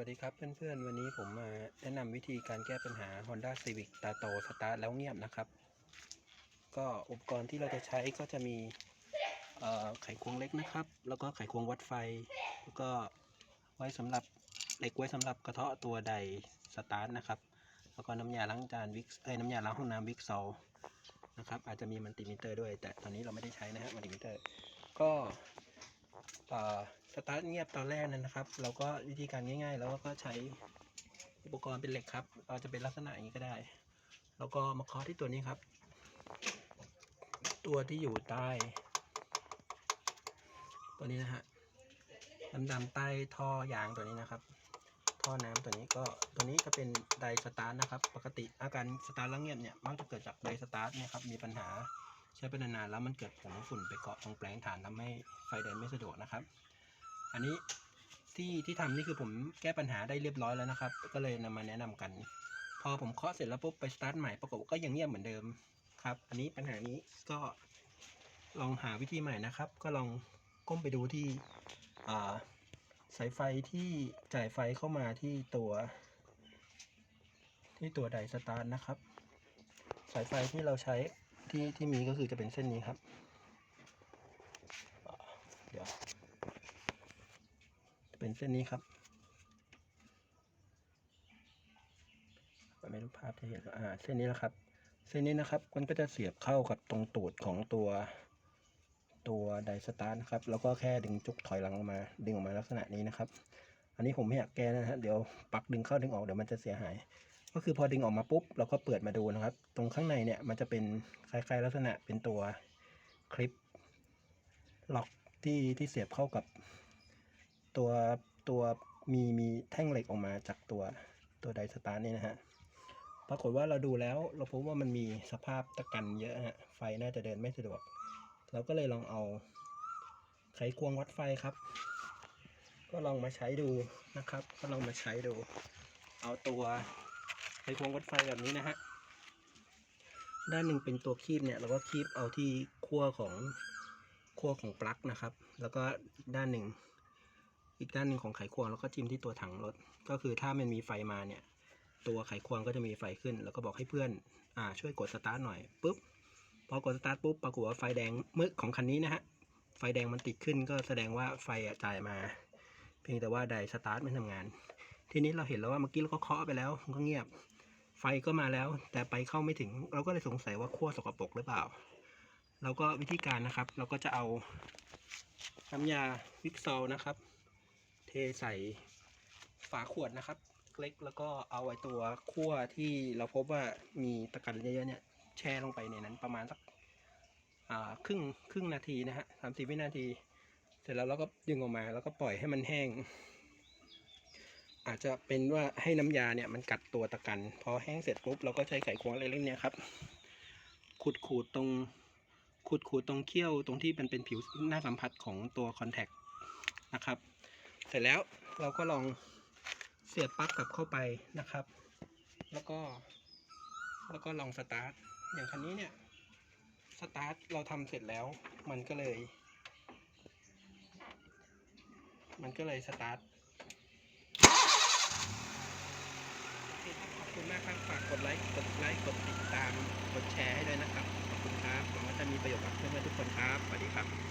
วัสดีครับเพื่อนๆ วันนี้ผมมาแนะนำวิธีการแก้ปัญหา Honda Civic ตาโตสตาร์ทแล้วเงียบนะครับ ก็อุปกรณ์ที่เราจะใช้ก็จะมีไขควงเล็กนะครับ แล้วก็ไขควงวัดไฟ แล้วก็ไว้สำหรับเหล็กไว้สำหรับกระเทาะตัวใดสตาร์ทนะครับ แล้วก็น้ำยาล้างจานวิกเอ้ยน้ำยาล้างห้องน้ำวิกซอลนะครับ อาจจะมีมัลติมิเตอร์ด้วย แต่ตอนนี้เราไม่ได้ใช้นะฮะมัลติมิเตอร์ ก็อ่อ สตาร์ทเงียบตอนแรกนั้นนะครับ เราก็วิธีการง่ายๆ แล้วก็ใช้อุปกรณ์เป็นเหล็กครับ เราจะเป็นลักษณะอย่างนี้ก็ได้ แล้วก็มาเคาะที่ตัวนี้ครับ ตัวที่อยู่ใต้ ตัวนี้นะฮะดำๆใต้ท่อยางตัวนี้นะครับ ท่อน้ำตัวนี้ก็ตัวนี้จะเป็นไดสตาร์ทนะครับ ปกติอาการสตาร์ทแล้วเงียบเนี่ยมักจะเกิดจากไดสตาร์ทเนี่ยครับมีปัญหาใช้ไปนานๆแล้วมันเกิดผงฝุ่นไปเกาะตรงแปลงฐานทำให้ไฟเดินไม่สะดวกนะครับ อันนี้ที่ที่ทำนี่คือผมแก้ปัญหาได้เรียบร้อยแล้วนะครับ ก็เลยนำมาแนะนำกัน พอผมเคาะเสร็จแล้วปุ๊บไปสตาร์ทใหม่ปรากฏก็ยังเงียบเหมือนเดิมครับ อันนี้ปัญหานี้ก็ลองหาวิธีใหม่นะครับ ก็ลองก้มไปดูที่สายไฟที่จ่ายไฟเข้ามาที่ตัว ที่ตัวไดสตาร์ทนะครับ สายไฟที่เราใช้ที่ที่มีก็คือจะเป็นเส้นนี้ครับ เดี๋ยว เป็นเส้นนี้ครับไม่รู้ภาพจะเห็นอ่าเส้นนี้นะครับ เส้นนี้นะครับมันก็จะเสียบเข้ากับตรงตูดของตัวตัวไดสตาร์ทนะครับ แล้วก็แค่ดึงจุกถอยหลังออกมา ดึงออกมาลักษณะนี้นะครับ อันนี้ผมไม่อยากแก้นะฮะเดี๋ยวปักดึงเข้าดึงออกเดี๋ยวมันจะเสียหาย ก็คือพอดึงออกมาปุ๊บเราก็เปิดมาดูนะครับ ตรงข้างในเนี่ยมันจะเป็นคล้ายๆ ลักษณะเป็นตัวคลิปล็อกที่ที่เสียบเข้ากับ ตัวตัวมีมีแท่งเหล็กออกมาจากตัวตัวไดสตาร์นี่นะฮะปรากฏว่าเราดูแล้วเราพบว่ามันมีสภาพตะกันเยอะฮะไฟน่าจะเดินไม่สะดวก เราก็เลยลองเอาไขควงวัดไฟครับ ก็ลองมาใช้ดูนะครับ ก็ลองมาใช้ดู เอาตัวไขควงวัดไฟแบบนี้นะฮะด้านหนึ่งเป็นตัวคีบเนี่ยเราก็คีบเอาที่ขั้วของขั้วของปลั๊กนะครับ แล้วก็ด้านหนึ่ง อีกด้านหนึ่งของไขควงแล้วก็จิ้มที่ตัวถังรถ ก็คือถ้ามันมีไฟมาเนี่ย ตัวไขควงก็จะมีไฟขึ้น แล้วก็บอกให้เพื่อนอ่าช่วยกดสตาร์ทหน่อยปุ๊บพอกดสตาร์ทปุ๊บปรากฏว่าไฟแดงมื่อของคันนี้นะฮะไฟแดงมันติดขึ้นก็แสดงว่าไฟจ่ายมา เพียงแต่ว่าไดสตาร์ทไม่ทำงาน ทีนี้เราเห็นแล้วว่าเมื่อกี้เราก็เคาะไปแล้วมันก็เงียบ ไฟก็มาแล้ว แต่ไปเข้าไม่ถึง เราก็เลยสงสัยว่าขั้วสกปรกหรือเปล่า เราก็วิธีการนะครับ เราก็จะเอาน้ำยาวิกซอลนะครับ ใส่ฝาขวดนะครับเล็กแล้วก็เอาไอ้ตัวขั้วที่เราพบว่ามีตะกันเยอะๆเนี่ยแช่ลงไปในนั้นประมาณสักครึ่งครึ่งนาทีนะฮะสามสิบวินาที เสร็จแล้วเราก็ดึงออกมาแล้วก็ปล่อยให้มันแห้ง อาจจะเป็นว่าให้น้ำยาเนี่ยมันกัดตัวตะกันพอแห้งเสร็จปุ๊บเราก็ใช้ไขควงเล็กๆเนี่ยครับขูดขูดๆตรงขูดขูดๆตรงเขี้ยวตรงที่มันเป็นผิวหน้าสัมผัสของตัวคอนแทคนะครับ เสร็จแล้วเราก็ลองเสียบปลั๊กกลับเข้าไปนะครับ แล้วก็ แล้วก็ลองสตาร์ท อย่างคันนี้เนี่ย สตาร์ทเราทำเสร็จแล้ว มันก็เลย มันก็เลยสตาร์ทขอบคุณมากครับ ฝากกดไลค์ กดไลค์ กดติดตาม กดแชร์ให้ด้วยนะครับ ขอบคุณครับ หวังว่าจะมีประโยชน์กับเพื่อนๆทุกคนครับ สวัสดีครับ